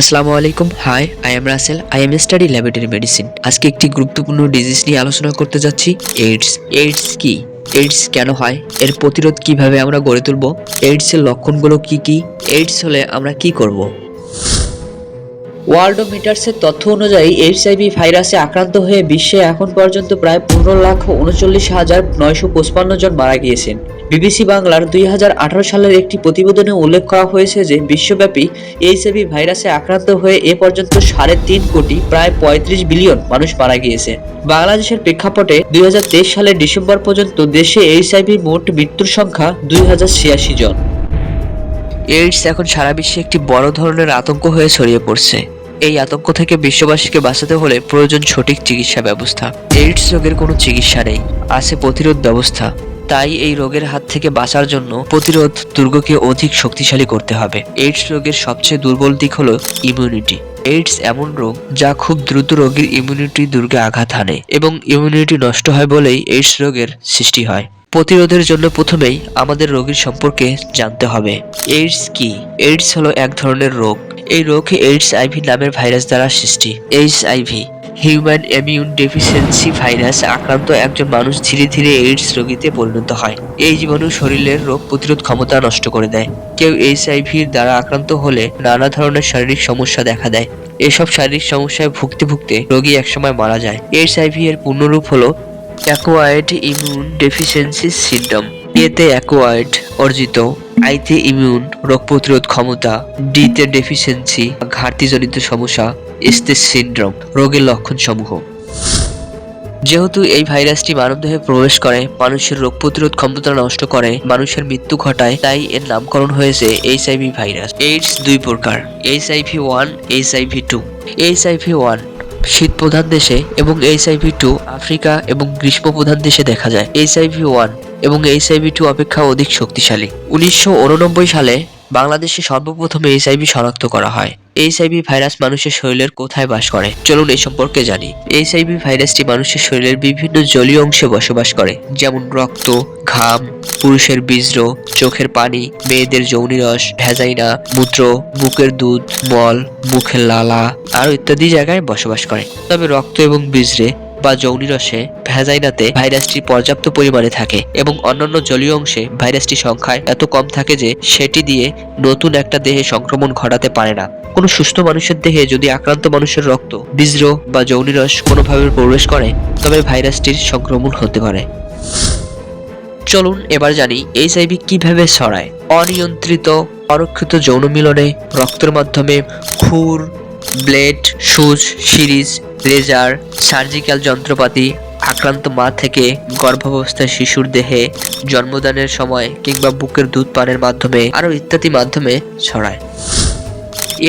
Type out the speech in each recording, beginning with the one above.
আসসালামু আলাইকুম। Hi I am Rasel I am study laboratory medicine আজকে একটি গুরুত্বপূর্ণ ডিজিজ নিয়ে আলোচনা করতে যাচ্ছি। এইডস এইডস কি? এইডস কেন হয়? এর প্রতিরোধ কীভাবে আমরা গড়ে তুলব? এইডস এর লক্ষণগুলো কি কি? এইডস হলে আমরা কি করব? ওয়ার্ল্ড মিটার্সের তথ্য অনুযায়ী এইচআইভি ভাইরাসে আক্রান্ত হয়ে বিশ্বে এখন পর্যন্ত প্রায় পনেরো লাখ উনচল্লিশ হাজার নয়শো পঁচপান্ন জন মারা গিয়েছেন। বিবিসি বাংলার দুই হাজার আঠারো সালের একটি প্রতিবেদনে উল্লেখ করা হয়েছে যে বিশ্বব্যাপী এইচআইভি ভাইরাসে আক্রান্ত হয়ে এ পর্যন্ত সাড়ে তিন কোটি, প্রায় পঁয়ত্রিশ বিলিয়ন মানুষ মারা গিয়েছে। বাংলাদেশের প্রেক্ষাপটে দুই হাজার তেইশ সালের ডিসেম্বর পর্যন্ত দেশে এইচআইভি মোট মৃত্যুর সংখ্যা দুই হাজার ছিয়াশি জন। এইডস এখন সারা বিশ্বে একটি বড় ধরনের আতঙ্ক হয়ে ছড়িয়ে পড়ছে। এই আতঙ্ক থেকে বিশ্ববাসীকে বাঁচাতে হলে প্রয়োজন সঠিক চিকিৎসা ব্যবস্থা। এইডস রোগের কোনো চিকিৎসা নেই, আছে প্রতিরোধ ব্যবস্থা। তাই এই রোগের হাত থেকে বাঁচার জন্য প্রতিরোধ দুর্গকে অধিক শক্তিশালী করতে হবে। এইডস রোগের সবচেয়ে দুর্বল দিক হলো ইমিউনিটি এইডস এমন রোগ যা খুব দ্রুত রোগীর ইমিউনিটি দুর্গে আঘাত হানে এবং ইমিউনিটি নষ্ট হয় বলেই এইডস রোগের সৃষ্টি হয়। প্রতিরোধের জন্য প্রথমেই আমাদের রোগীর সম্পর্কে জানতে হবে। এইডস কি? এইডস হলো এক ধরনের রোগ। এই রোগ এইডস আইভি নামের ভাইরাস দ্বারা সৃষ্টি। AIDS HIV human immune deficiency virus আক্রান্ত একজন মানুষ ধীরে ধীরে এইডস রোগীতে পরিণত হয়। এই জীবাণু শরীরের রোগ প্রতিরোধ ক্ষমতা নষ্ট করে দেয়। কেউ এইচআইভির দ্বারা আক্রান্ত হলে নানা ধরনের শারীরিক সমস্যা দেখা দেয়। এসব শারীরিক সমস্যায় ভুগতে ভুগতে রোগী একসময় মারা যায়। এইচআইভি এর পূর্ণরূপ হলো অ্যাকোয়ার্ড ইমিউন ডেফিসিয়েন্সি সিন্ডম এতে অ্যাকোয়ার্ড অর্জিত আইতে ইমিউন, রোগ প্রতিরোধ ক্ষমতা, ডিতে ডেফিসিয়েন্সি ঘাটতিজনিত সমস্যা এস্তেস সিন্ড্রোম, রোগের লক্ষণ সমূহ যেহেতু এই ভাইরাসটি মানবদেহে প্রবেশ করে, মানুষের রোগ প্রতিরোধ ক্ষমতা নষ্ট করে, মানুষের মৃত্যু ঘটায়, তাই এর নামকরণ হয়েছে এইচআইভি ভাইরাস, এইডস দুই প্রকার, HIV one, HIV two. HIV one শীত প্রধান দেশে এবং এইচআইভি টু আফ্রিকা এবং গ্রীষ্ম প্রধান দেশে দেখা যায়। এইচআইভি ওয়ান এবং এইচআইভি টু অপেক্ষা অধিক শক্তিশালী। উনিশশো উননব্বই সালে বাংলাদেশে সর্বপ্রথম এইচআইভি শনাক্ত করা হয়। এইচআইভি ভাইরাস মানুষের শরীরের কোথায় বাস করে? চলুন এই সম্পর্কে জানি। এইচআইভি ভাইরাসটি মানুষের শরীরের বিভিন্ন জলীয় অংশে বসবাস করে, যেমন রক্ত, ঘাম, পুরুষের বীজ্র চোখের পানি, মেয়েদের যৌনিরস ভেজাইনা মূত্র, বুকের দুধ, মল, মুখের লালা, আরও ইত্যাদি জায়গায় বসবাস করে। তবে রক্ত এবং বীজরে বা যৌনিরসে ভ্যাজাইনাতে ভাইরাসটি পর্যাপ্ত পরিমাণে থাকে এবং অন্যান্য জলীয় অংশে ভাইরাসটি সংখ্যায় এত কম থাকে যে সেটি দিয়ে নতুন একটা দেহে সংক্রমণ ঘটাতে পারে না। কোনো সুস্থ মানুষের দেহে যদি আক্রান্ত মানুষের রক্ত বীজ্র বা যৌনিরস কোনোভাবে প্রবেশ করে, তবে ভাইরাসটির সংক্রমণ হতে পারে। চলুন এবার জানি এইচআইভি কীভাবে ছড়ায়। অনিয়ন্ত্রিত, অরক্ষিত যৌন মিলনে রক্তের মাধ্যমে খুর, ব্লেড, সুচ, সিরিজ, লেজার, সার্জিক্যাল যন্ত্রপাতি, আক্রান্ত মা থেকে গর্ভাবস্থায় শিশুর দেহে জন্মদানের সময় কিংবা বুকের দুধ পানের মাধ্যমে আরও ইত্যাদি মাধ্যমে ছড়ায়।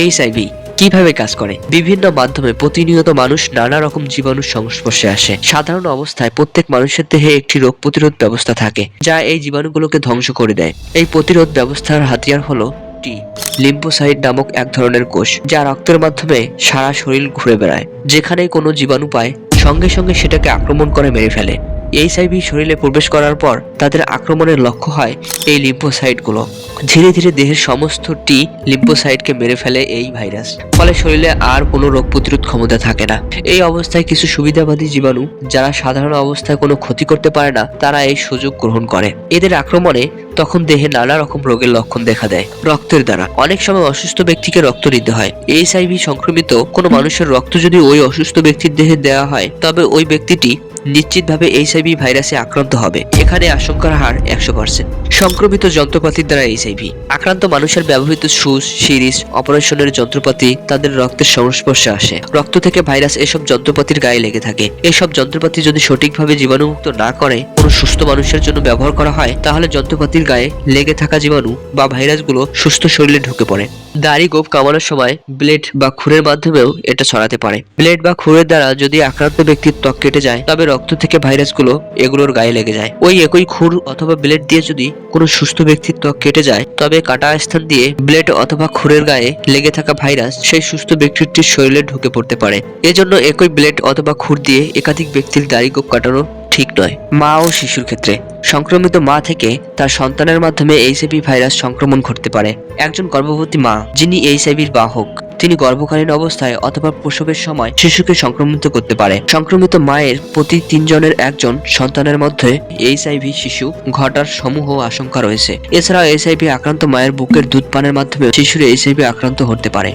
এইচআইভি কীভাবে কাজ করে? বিভিন্ন মাধ্যমে প্রতিনিয়ত মানুষ নানা রকম জীবাণুর সংস্পর্শে আসে। সাধারণ অবস্থায় প্রত্যেক মানুষের দেহে একটি রোগ প্রতিরোধ ব্যবস্থা থাকে, যা এই জীবাণুগুলোকে ধ্বংস করে দেয়। এই প্রতিরোধ ব্যবস্থার হাতিয়ার হলো টি, লিম্ফোসাইট নামক এক ধরনের কোষ, যা রক্তের মাধ্যমে সারা শরীর ঘুরে বেড়ায়, যেখানেই কোনো জীবাণু পায়, সঙ্গে সঙ্গে সেটাকে আক্রমণ করে মেরে ফেলে। এইচআইভি শরীরে প্রবেশ করার পর তাদের আক্রমণের লক্ষ্য হয় এই লিম্ফোসাইটগুলো। ধীরে ধীরে দেহের সমস্ত টি লিম্ফোসাইটকে মেরে ফেলে এই ভাইরাস। ফলে শরীরে আর কোনো রোগ প্রতিরোধ ক্ষমতা থাকে না। এই অবস্থায় কিছু সুবিধাবাদী জীবাণু, যারা সাধারণ অবস্থায় কোনো ক্ষতি করতে পারে না, তারা এই সুযোগ গ্রহণ করে। এদের আক্রমণে তখন দেহে নানা রকম রোগের লক্ষণ দেখা দেয়। রক্তের দ্বারা। অনেক সময় অসুস্থ ব্যক্তিকে রক্ত দিতে হয়। এইচআইভি সংক্রমিত কোনো মানুষের রক্ত যদি ওই অসুস্থ ব্যক্তির দেহে দেওয়া হয়, তবে ওই ব্যক্তিটি নিশ্চিতভাবে এইচআইভি ভাইরাসে আক্রান্ত হবে। এখানে আশঙ্কার হার একশো পার্সেন্ট সংক্রমিত যন্ত্রপাতির দ্বারা এইচআইভি আক্রান্ত মানুষের ব্যবহৃত সুচ, সিরিজ, অপারেশনের যন্ত্রপাতি, তাদের রক্তের সংস্পর্শে আসে। রক্ত থেকে ভাইরাস এসব যন্ত্রপাতির গায়ে লেগে থাকে। এসব যন্ত্রপাতি যদি সঠিকভাবে জীবাণুমুক্ত না করে, কোনো সুস্থ মানুষের জন্য ব্যবহার করা হয়, তাহলে যন্ত্রপাতির গায়ে লেগে থাকা জীবাণু বা ভাইরাসগুলো সুস্থ শরীরে ঢুকে পড়ে। দাড়ি গোপ কামানোর সময় ব্লেড বা খুরের মাধ্যমেও এটা ছড়াতে পারে। ব্লেড বা খুরের দ্বারা যদি আক্রান্ত ব্যক্তির ত্বক কেটে যায়, তবে রক্ত থেকে ভাইরাসগুলো এগুলোর গায়ে লেগে যায়। ওই একই খুর অথবা ব্লেড দিয়ে যদি কোনো সুস্থ ব্যক্তির ত্বক কেটে যায়, তবে কাটা স্থান দিয়ে ব্লেড অথবা খুরের গায়ে লেগে থাকা ভাইরাস সেই সুস্থ ব্যক্তিটির শরীরে ঢুকে পড়তে পারে। এজন্য একই ব্লেড অথবা খুর দিয়ে একাধিক ব্যক্তির দাড়ি গোপ কাটানো ঠিক নয়। মা ও শিশুর ক্ষেত্রে সংক্রমিত মা থেকে তার সন্তানের মাধ্যমে এইচআইভি ভাইরাস সংক্রমণ ঘটতে পারে। একজন গর্ভবতী মা, যিনি এইচআইভির বাহক তিনি গর্ভকালীন অবস্থায় অথবা প্রসবের সময় শিশুকে সংক্রমিত করতে পারে। সংক্রমিত মায়ের প্রতি তিনজনের একজন সন্তানের মধ্যে এইচআইভি শিশু ঘটার সমূহ আশঙ্কা রয়েছে। এছাড়াও এইচআইভি আক্রান্ত মায়ের বুকের দুধ পানের মাধ্যমে শিশুর এইচআইভি আক্রান্ত হতে পারে।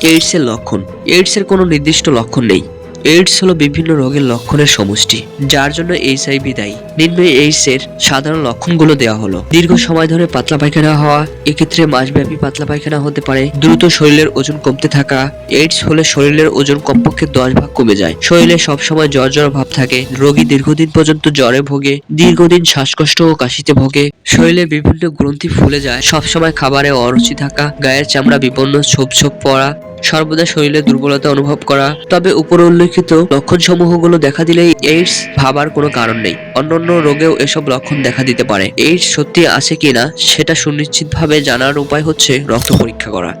এইডসের লক্ষণ। এইডসের কোনো নির্দিষ্ট লক্ষণ নেই। এইডস হলো বিভিন্ন রোগের লক্ষণের সমষ্টি, যার জন্য এইচআইভি দায়ী। নিম্নে এইডস এর সাধারণ লক্ষণগুলো দেওয়া হলো। দীর্ঘ সময় ধরে পাতলা পায়খানা হওয়া, এক্ষেত্রে মাসব্যাপী পাতলা পায়খানা হতে পারে। দ্রুত শরীরের ওজন কমতে থাকা এইডস হলে শরীরের ওজন কমপক্ষে দশ ভাগ কমে যায়। শরীরে সবসময় জ্বর জ্বর ভাব থাকে, রোগী দীর্ঘদিন পর্যন্ত জ্বরে ভোগে, দীর্ঘদিন শ্বাসকষ্ট ও কাশিতে ভোগে। শরীরে বিভিন্ন গ্রন্থি ফুলে যায়, সবসময় খাবারে অরুচি থাকা, গায়ের চামড়া বিপন্ন ছোপ ছোপ পড়া সর্বদা শরীরে দুর্বলতা অনুভব করা। তবে উপর উল্লেখিত লক্ষণ সমূহগুলো দেখা দিলে এইডস ভাবার কোনো কারণ নেই। অন্যান্য রোগেও এসব লক্ষণ দেখা দিতে পারে। এইডস সত্যি আছে কিনা, সেটা সুনিশ্চিতভাবে জানার উপায় হচ্ছে রক্ত পরীক্ষা করা।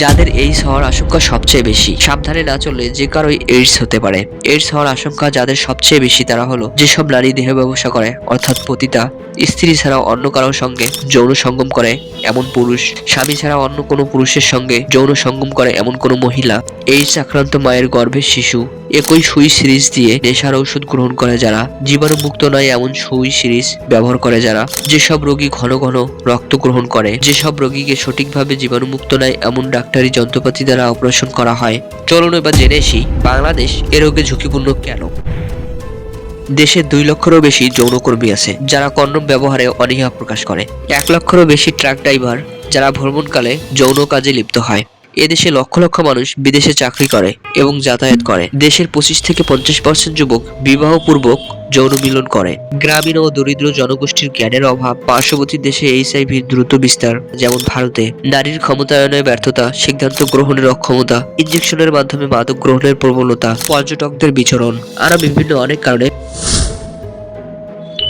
যাদের এইডস হওয়ার আশঙ্কা সবচেয়ে বেশি। সাবধানে না চললে যে কারোই এইডস হতে পারে। এইডস হওয়ার আশঙ্কা যাদের সবচেয়ে বেশি তারা হলো যেসব নারী দেহ ব্যবসা করে, অর্থাৎ পতিতা, স্ত্রী ছাড়া অন্য কারোর সঙ্গে যৌন সঙ্গম করে, এমন পুরুষ, স্বামী ছাড়া অন্য কোনো পুরুষের সঙ্গে যৌন সঙ্গম করে, এমন কোনো মহিলা। এইডস আক্রান্ত মায়ের গর্ভের শিশু। একই সুই সিরিজ দিয়ে নেশার ঔষধ গ্রহণ করে যারা। জীবাণুমুক্ত নয় এমন সুই সিরিজ ব্যবহার করে যারা। যেসব রোগী ঘন ঘন রক্ত গ্রহণ করে, যেসব রোগীকে সঠিকভাবে জীবাণুমুক্ত নয় এমন ডাক্তারি যন্ত্রপাতি দ্বারা অপারেশন করা হয়। চলুন এবার জেনে আসি, বাংলাদেশ এ রোগে ঝুঁকিপূর্ণ কেন? দেশে দুই লক্ষেরও বেশি যৌনকর্মী আছে, যারা কন্ডম ব্যবহারে অনীহা প্রকাশ করে। এক লক্ষেরও বেশি ট্রাক ড্রাইভার, যারা ভ্রমণকালে যৌন কাজে লিপ্ত হয়। এদেশে লক্ষ লক্ষ মানুষ বিদেশে চাকরি করে এবং যাতায়াত করে। দেশের পঁচিশ থেকে পঞ্চাশ পার্সেন্ট যুবক বিবাহপূর্বক যৌন মিলন করে। গ্রামীণ ও দরিদ্র জনগোষ্ঠীর জ্ঞানের অভাব পার্শ্ববর্তী দেশে এইচআইভির দ্রুত বিস্তার, যেমন ভারতে। নারীর ক্ষমতায়নের ব্যর্থতা, সিদ্ধান্ত গ্রহণের অক্ষমতা ইঞ্জেকশনের মাধ্যমে মাদক গ্রহণের প্রবণতা, পর্যটকদের বিচরণ, আরও বিভিন্ন অনেক কারণে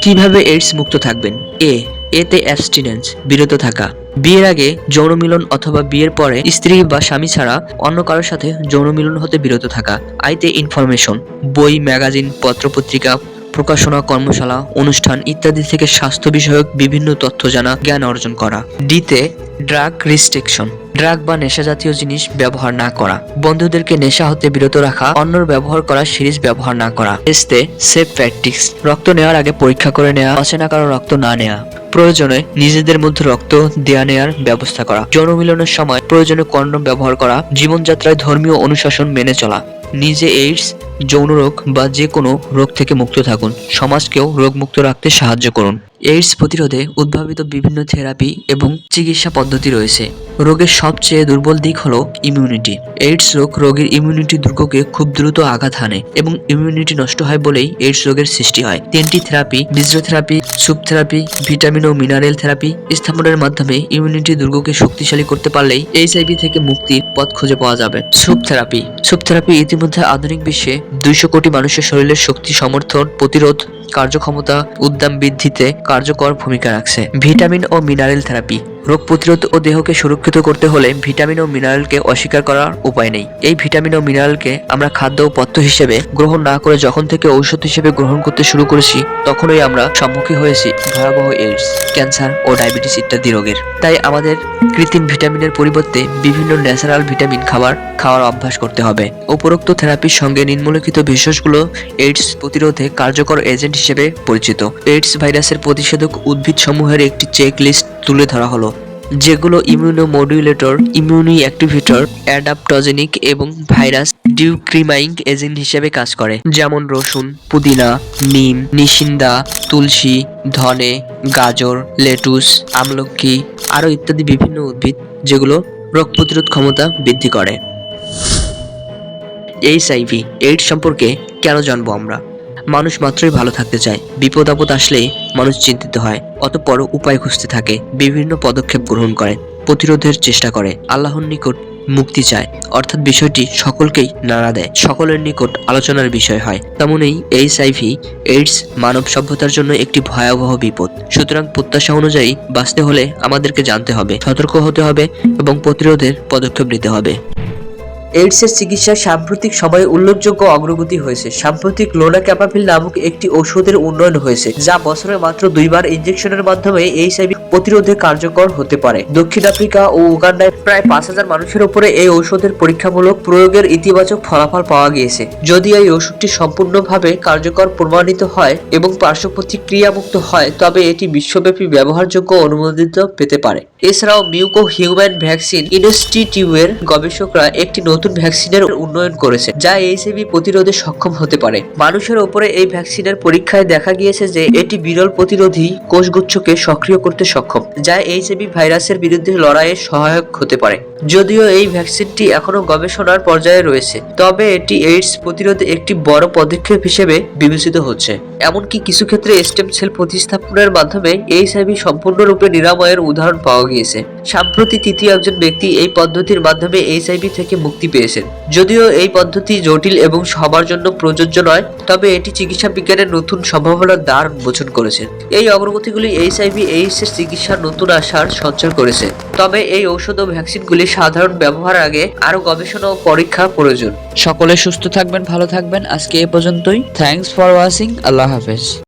কীভাবে এইডস মুক্ত থাকবেন? এ, এতে অ্যাবস্টিনেন্স, বিরত থাকা। বিয়ের আগে যৌন মিলন অথবা বিয়ের পরে স্ত্রী বা স্বামী ছাড়া অন্য কারোর সাথে যৌন মিলন হতে বিরত থাকা। আইতে ইনফরমেশন, বই, ম্যাগাজিন, পত্রপত্রিকা, প্রকাশনা, কর্মশালা, অনুষ্ঠান ইত্যাদি থেকে স্বাস্থ্য বিষয়ক বিভিন্ন তথ্য জানা, জ্ঞান অর্জন করা। ডিতে ড্রাগ রিস্ট্রিকশন। ড্রাগ বা নেশা জাতীয় জিনিস ব্যবহার না করা। বন্ধুদেরকে নেশা হতে বিরত রাখা, অন্যর ব্যবহার করা সিরিজ ব্যবহার না করা। এসতে, সেফ প্র্যাকটিস। রক্ত নেওয়ার আগে পরীক্ষা করে নেওয়া অচেনা কারও রক্ত না নেওয়া প্রয়োজনে নিজেদের মধ্যে রক্ত দেয়া নেয়ার ব্যবস্থা করা। যৌন মিলনের সময় প্রয়োজনে কন্ডম ব্যবহার করা, জীবনযাত্রায় ধর্মীয় অনুশাসন মেনে চলা। নিজে এইডস যৌন রোগ বা যে কোনো রোগ থেকে মুক্ত থাকুন। সমাজকেও রোগমুক্ত রাখতে সাহায্য করুন। এইডস প্রতিরোধে উদ্ভাবিত বিভিন্ন থেরাপি এবং চিকিৎসা পদ্ধতি রয়েছে। রোগের সবচেয়ে দুর্বল দিক হলো ইমিউনিটি এইডস রোগ রোগীর ইমিউনিটি দুর্গকে খুব দ্রুত আঘাত হানে এবং ইমিউনিটি নষ্ট হয় বলেই এইডস রোগের সৃষ্টি হয়। তিনটি থেরাপি বিজ্রোথেরাপি সুপ থেরাপি, ভিটামিন ও মিনারেল থেরাপি স্থাপনের মাধ্যমে ইমিউনিটি দুর্গকে শক্তিশালী করতে পারলেই এইচআইভি থেকে মুক্তির পথ খুঁজে পাওয়া যাবে। Soup therapy. সুপ থেরাপি ইতিমধ্যে আধুনিক বিশ্বে দুইশো কোটি মানুষের শরীরের শক্তি সমর্থন, প্রতিরোধ, কার্যক্ষমতা, উদ্যম বৃদ্ধিতে কার্যকর ভূমিকা রাখছে। ভিটামিন ও মিনারেল থেরাপি। রোগ প্রতিরোধ ও দেহকে সুরক্ষিত করতে হলে ভিটামিন ও মিনারেলকে অস্বীকার করার উপায় নেই। এই ভিটামিন ও মিনারেলকে আমরা খাদ্য ও পথ্য হিসেবে গ্রহণ না করে যখন থেকে ঔষধ হিসেবে গ্রহণ করতে শুরু করেছি, তখনই আমরা সম্মুখীন হয়েছি ভয়াবহ এইডস ক্যান্সার ও ডায়াবেটিস ইত্যাদি রোগের। তাই আমাদের কৃত্রিম ভিটামিনের পরিবর্তে বিভিন্ন ন্যাচারাল ভিটামিন খাবার খাওয়ার অভ্যাস করতে হবে। উপরোক্ত থেরাপির সঙ্গে নিম্নলিখিত ভেষজগুলো এইডস প্রতিরোধে কার্যকর এজেন্ট হিসেবে পরিচিত। এইডস ভাইরাসের প্রতিষেধক উদ্ভিদ সমূহের একটি চেক লিস্ট তুলে ধরা হলো। যেগুলো ইমিউনোমডুলেটর ইমিউনি অ্যাক্টিভেটর অ্যাডাপ্টোজেনিক এবং ভাইরাস ডিউক্রিমাইং এজেন্ট হিসেবে কাজ করে। যেমন রসুন, পুদিনা, নিম, নিশিন্দা, তুলসী, ধনে, গাজর, লেটুস, আমলকি, আরও ইত্যাদি বিভিন্ন উদ্ভিদ যেগুলো রোগ প্রতিরোধ ক্ষমতা বৃদ্ধি করে। এইচআইভি এইডস সম্পর্কে কেন জানব আমরা? মানুষ মাত্রই ভালো থাকতে চায়। বিপদ আপদ আসলেই মানুষ চিন্তিত হয়, অতঃপর উপায় খুঁজতে থাকে, বিভিন্ন পদক্ষেপ গ্রহণ করে, প্রতিরোধের চেষ্টা করে। আল্লাহর নিকট মুক্তি চায়, অর্থাৎ বিষয়টি সকলকেই নাড়া দেয়। সকলের নিকট আলোচনার বিষয় হয়। তেমনই এইচআইভি, এইডস মানব সভ্যতার জন্য একটি ভয়াবহ বিপদ। সুতরাং প্রত্যাশা অনুযায়ী বাঁচতে হলে আমাদেরকে জানতে হবে, সতর্ক হতে হবে এবং প্রতিরোধের পদক্ষেপ নিতে হবে। এইডস এর চিকিৎসায় সাম্প্রতিক সময়ে উল্লেখযোগ্য অগ্রগতি হয়েছে। সাম্প্রতিক লোনা ক্যাপাফিল নামক একটি ঔষধের উন্নয়ন হয়েছে, যা বছরে মাত্র দুইবার ইনজেকশনের মাধ্যমে এইচআইভি প্রতিরোধে কার্যকর হতে পারে। দক্ষিণ আফ্রিকা ও উগান্ডায় প্রায় পাঁচ হাজার মানুষের উপরে এই ঔষধের পরীক্ষামূলক প্রয়োগের ইতিবাচক ফলাফল পাওয়া গিয়েছে। যদি এই ওষুধটি সম্পূর্ণভাবে কার্যকর প্রমাণিত হয় এবং পার্শ্ব প্রতিক্রিয়ামুক্ত হয়, তবে এটি বিশ্বব্যাপী ব্যবহারযোগ্য অনুমোদিত পেতে পারে। এছাড়াও মিউকো হিউম্যান ভ্যাকসিন ইনস্টিটিউয়ের গবেষকরা একটি নতুন ভ্যাকসিনের উন্নয়ন করেছে, যা এইচআইভি প্রতিরোধে সক্ষম হতে পারে। মানুষের উপরে এই ভ্যাকসিনের পরীক্ষায় দেখা গিয়েছে যে, এটি বিরল প্রতিরোধী কোষগুচ্ছকে সক্রিয় করতে সক্ষম যা এইচআইভি ভাইরাসের বিরুদ্ধে লড়াইয়ে সহায়ক হতে পারে। যদিও এই ভ্যাকসিনটি এখনও গবেষণার পর্যায়ে রয়েছে, তবে এটি এইডস প্রতিরোধে একটি বড় পদক্ষেপ হিসেবে বিবেচিত হচ্ছে। এমনকি কিছু ক্ষেত্রে স্টেম সেল প্রতিস্থাপনের মাধ্যমে এইচআইভি সম্পূর্ণরূপে নিরাময়ের উদাহরণ পাওয়া গিয়েছে। সম্প্রতি তৃতীয় একজন ব্যক্তি এই পদ্ধতির মাধ্যমে এইচআইভি থেকে মুক্তি পেয়েছেন। যদিও এই পদ্ধতি জটিল এবং সবার জন্য প্রযোজ্য নয়, তবে এটি চিকিৎসা বিজ্ঞানের নতুন সম্ভাবনার দ্বার উন্মোচন করেছে। এই অগ্রগতিগুলি এইচআইভি এইডস এর চিকিৎসার নতুন আশার সঞ্চার করেছে। তবে এই ঔষধ ও ভ্যাকসিনগুলি সাধারণ ব্যবহার আগে আরও গবেষণা ও পরীক্ষা প্রয়োজন। সকলে সুস্থ থাকবেন, ভালো থাকবেন। আজকে এ পর্যন্তই। থ্যাঙ্কস ফর ওয়াচিং আল্লাহ হাফেজ।